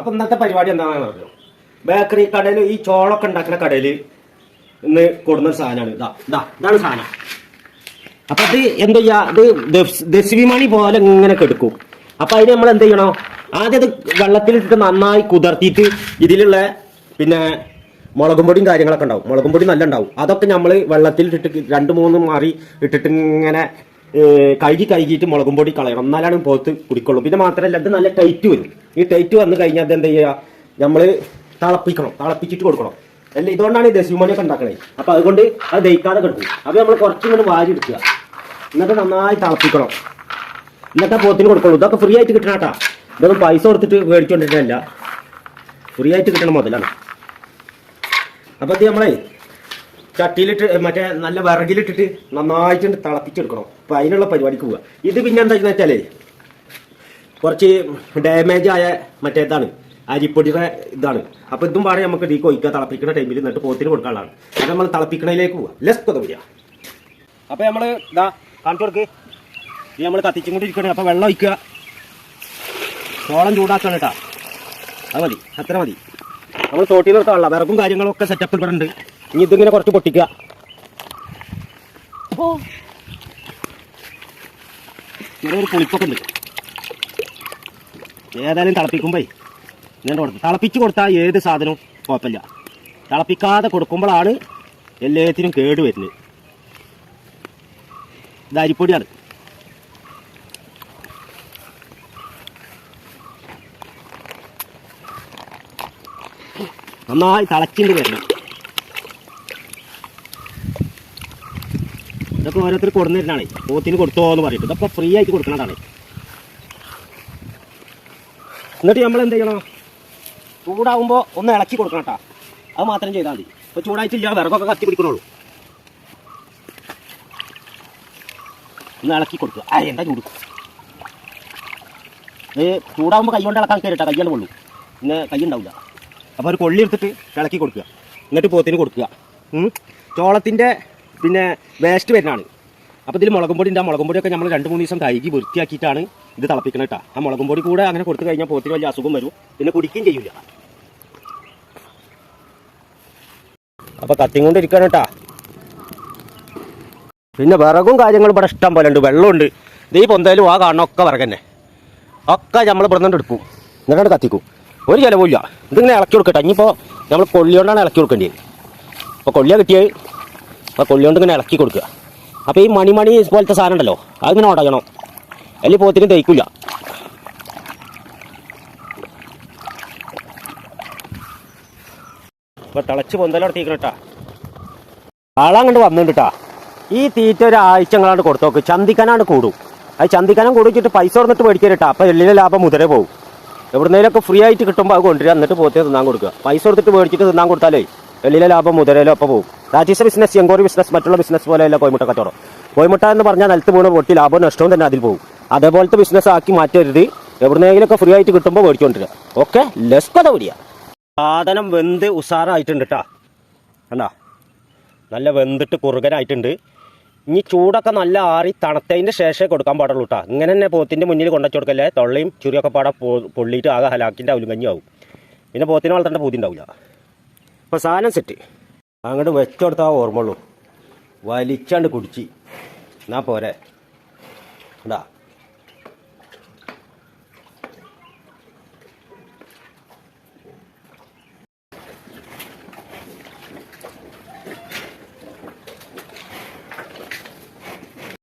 അപ്പൊ ഇന്നത്തെ പരിപാടി എന്താണെന്ന് അറിയോ? ബേക്കറി കടയിൽ ഈ ചോളൊക്കെ ഉണ്ടാക്കുന്ന കടയിൽ ഇന്ന് കൊടുന്ന സാധനമാണ്. ഇതാ ഇതാ ഇതാണ് സാധനം. അപ്പൊ ഇത് എന്താ ചെയ്യാ? ഇത് ദശവിമാണി പോലെ ഇങ്ങനെ കെടുക്കും. അപ്പൊ അതിന് നമ്മൾ എന്ത് ചെയ്യണോ? ആദ്യം ഇത് വെള്ളത്തിലിട്ടിട്ട് നന്നായി കുതിർത്തിയിട്ട് ഇതിലുള്ള പിന്നെ മുളകും പൊടിയും കാര്യങ്ങളൊക്കെ ഉണ്ടാവും. മുളകും പൊടി നല്ല ഉണ്ടാവും. അതൊക്കെ നമ്മൾ വെള്ളത്തിൽ ഇട്ടിട്ട് രണ്ട് മൂന്ന് മാറി ഇട്ടിട്ട് ഇങ്ങനെ കഴുകി കഴുകിയിട്ട് മുളകും പൊടി കളയണം. എന്നാലാണ് പോത്ത് കുടിക്കുള്ളൂ. പിന്നെ മാത്രമല്ല ഇത് നല്ല ടൈറ്റ് വരും. ഈ ടൈറ്റ് വന്നു കഴിഞ്ഞാൽ അത് എന്ത് ചെയ്യുക നമ്മൾ തിളപ്പിക്കണം. തിളപ്പിച്ചിട്ട് കൊടുക്കണം. അല്ല? ഇതുകൊണ്ടാണ് ഈ ദശിമണിയൊക്കെ ഉണ്ടാക്കണേ. അപ്പൊ അതുകൊണ്ട് അത് ദഹിക്കാതെ കിട്ടും അപ്പൊ നമ്മൾ കുറച്ചിങ്ങനെ വാരി എടുക്കുക. എന്നിട്ട് നന്നായി തിളപ്പിക്കണം. എന്നിട്ട് ആ പോത്തിന് കൊടുക്കുള്ളൂ. ഇതൊക്കെ ഫ്രീ ആയിട്ട് കിട്ടണം കേട്ടാ. ഇതൊന്നും പൈസ കൊടുത്തിട്ട് മേടിച്ചോണ്ടിരുന്നല്ല ഫ്രീ ആയിട്ട് കിട്ടണ മുതലാണ്. അപ്പൊ ഇത് നമ്മളെ ചട്ടിയിലിട്ട് മറ്റേ നല്ല വിറകിലിട്ടിട്ട് നന്നായിട്ട് തിളപ്പിച്ചെടുക്കണം. അപ്പൊ അതിനുള്ള പരിപാടിക്ക് പോവുക ഇത് പിന്നെ എന്താ വെച്ചാലേ കുറച്ച് ഡാമേജ് ആയ മറ്റേ ഇതാണ് അരിപ്പൊടിയുടെ ഇതാണ്. അപ്പൊ ഇതും പാടെ നമുക്ക് ഡീ കൊയ്ക്കുക തിളപ്പിക്കുന്ന ടൈമിൽ എന്നിട്ട് പോത്തിന് കൊടുക്കാനുള്ളതാണ് അത് നമ്മൾ തിളപ്പിക്കണയിലേക്ക് പോവുക ലെസ് കൊത വരിക അപ്പൊ നമ്മൾ ഇതാ കാണിച്ചു കൊടുക്ക്. നമ്മൾ കത്തിച്ചും കൂടി ഇരിക്കണേ അപ്പൊ വെള്ളം ഒഴിക്കുക. ചോളം ചൂടാക്കണം കേട്ടാ. അത് മതി. അത്ര മതി. നമ്മൾ തോട്ടിൽ നിർത്താനുള്ള വിറകും കാര്യങ്ങളും ഒക്കെ സെറ്റപ്പ് ഇവിടെ ഉണ്ട്. ഇനി ഇതിങ്ങനെ കുറച്ച് പൊട്ടിക്കുക. ചെറിയൊരു പുളിപ്പൊക്കെ ഉണ്ട്. ഏതായാലും തിളപ്പിക്കുമ്പോ ഇങ്ങനെ കൊടുക്കും. തിളപ്പിച്ച് കൊടുത്താൽ ഏത് സാധനവും കുഴപ്പമില്ല. തിളപ്പിക്കാതെ കൊടുക്കുമ്പോഴാണ് എല്ലാത്തിനും കേട് വരുന്നത്. ഇത് അരിപ്പൊടിയാണ്. നന്നായി തിളച്ചിട്ട് വരണം. ഇതൊക്കെ ഓരോരുത്തർ കൊടുന്നിരുന്നാണ് പോത്തിന് കൊടുത്തോ എന്ന് പറയും. ഇതൊക്കെ ഫ്രീ ആയിട്ട് കൊടുക്കണതാണ്. എന്നിട്ട് നമ്മൾ എന്ത് ചെയ്യണം? ചൂടാവുമ്പോൾ ഒന്ന് ഇളക്കി കൊടുക്കണം കേട്ടോ അത് മാത്രം ചെയ്താൽ മതി. ഇപ്പോൾ ചൂടായിട്ടില്ല വിറകൊക്കെ കത്തി പിടിക്കണുള്ളൂ. ഒന്ന് ഇളക്കി കൊടുക്കുക. ആ എന്താ ചൂട്? ഇത് ചൂടാവുമ്പോൾ കൈ കൊണ്ട് ഇളക്കാൻ കയറിട്ടാ കയ്യാണ് കൊള്ളൂ പിന്നെ കൈ ഉണ്ടാവില്ല അപ്പോൾ ഒരു കൊള്ളി എടുത്തിട്ട് ഇളക്കി കൊടുക്കുക. എന്നിട്ട് പോത്തിന് കൊടുക്കുക. ചോളത്തിന്റെ പിന്നെ വേസ്റ്റ് വരുന്നതാണ്. അപ്പോൾ ഇതിൽ മുളകും പൊടി ഉണ്ട്. ആ മുളകും പൊടിയൊക്കെ നമ്മൾ രണ്ട് മൂന്ന് ദിവസം കഴുകി വൃത്തിയാക്കിയിട്ടാണ് ഇത് തിളപ്പിക്കണം കേട്ടോ. ആ മുളകും പൊടി കൂടെ അങ്ങനെ കൊടുത്തു കഴിഞ്ഞാൽ പോത്തിന് വലിയ അസുഖം വരും. പിന്നെ കുടിക്കുകയും ചെയ്യില്ല അപ്പോൾ കത്തിയും കൊണ്ടിരിക്കണം കേട്ടോ. പിന്നെ വിറകും കാര്യങ്ങളും ഇവിടെ ഇഷ്ടം പോലെ ഉണ്ട്. വെള്ളമുണ്ട്. ഇത് ഈ പൊന്തയിലും ആ കാണണമൊക്കെ വിറകന്നെ. ഒക്കെ നമ്മൾ ഇവിടെ നിന്ന് എടുക്കും. എന്നിട്ടാണ് കത്തിക്കും. ഒരു ചിലവില്ല ഇതിങ്ങനെ ഇളക്കി കൊടുക്കട്ടെ. ഇനിയിപ്പോൾ നമ്മൾ കൊള്ളിയോണ്ടാണ് ഇളക്കി കൊടുക്കേണ്ടത് അപ്പോൾ കൊള്ളിയ കിട്ടിയത് അപ്പോൾ കൊള്ളി കൊണ്ട് ഇങ്ങനെ ഇളക്കി കൊടുക്കുക. അപ്പോൾ ഈ മണിമണി പോലത്തെ സാധനം ഉണ്ടല്ലോ അതിങ്ങനെ ഉടയണം അല്ലെങ്കിൽ പോത്തിന് തേക്കില്ല ഇപ്പോൾ തിളച്ച് പൊന്തലടത്തിക്കണം കേട്ടാ. ആളങ്ങോട്ട് വന്നിട്ടുണ്ട് കേട്ടാ. ഈ തീറ്റ ഒരു കൊടുത്തു നോക്ക്. ചന്തിക്കനാണ്ട് കൂടും. അത് ചന്തിക്കനം കൂടിച്ചിട്ട് പൈസ കൊടുത്തിട്ട് മേടിക്കരുട്ടാ അപ്പോൾ എല്ലിന്റെ ലാഭം മുതലേ പോകും എവിടുന്നേലൊക്കെ ഫ്രീ ആയിട്ട് കിട്ടുമ്പോൾ അത് കൊണ്ടുവരിക എന്നിട്ട് പോത്തേ തിന്നാൻ കൊടുക്കുക. പൈസ കൊടുത്തിട്ട് മേടിച്ചിട്ട് തിന്നാൻ കൊടുത്താലേ എല്ലിലെ ലാഭം മുതലേലോ അപ്പോൾ പോകും ഈസ് ബിസിനസ് ചെങ്കോറി ബിസിനസ് മറ്റുള്ള ബിസിനസ് പോലെയല്ല കോയിമുട്ട കച്ചവടം. കോയിമുട്ട എന്ന് പറഞ്ഞാൽ നിലത്ത് വീണ് പൊട്ടി ലാഭവും നഷ്ടവും തന്നെ അതിൽ പോകും. അതേപോലത്തെ ബിസിനസ് ആക്കി മാറ്റരുത്. എവിടുന്നെങ്കിലൊക്കെ ഫ്രീ ആയിട്ട് കിട്ടുമ്പോൾ മേടിച്ചുകൊണ്ടിരിക ഓക്കെ ലസ്കത പിടിയ സാധനം വെന്ത് ഉസാറായിട്ടുണ്ട് കേട്ടാ കണ്ടാ? നല്ല വെന്തിട്ട് കുറുകനായിട്ടുണ്ട്. ഇനി ചൂടൊക്കെ നല്ല ആറി തണുത്തതിന്റെ ശേഷമേ കൊടുക്കാൻ പാടുള്ളൂ കേട്ടോ ഇങ്ങനെ തന്നെ പോത്തിന്റെ മുന്നിൽ കൊണ്ടുവച്ച് കൊടുക്കല്ലേ? തൊള്ളയും ചുരിയൊക്കെ പാടെ പൊള്ളിയിട്ട് ആകെ ഹലാക്കിന്റെ അവലും കഞ്ഞിയാവും. പിന്നെ പോത്തിനെ വളർത്തേണ്ട പൂതി ഉണ്ടാവില്ല അപ്പോൾ സാധനം സെറ്റ് അങ്ങോട്ട് വെച്ചുകൊടുത്താൽ ഓർമ്മയുള്ളൂ. വലിച്ചാണ്ട് കുടിച്ച്. എന്നാ പോരെ. എന്താ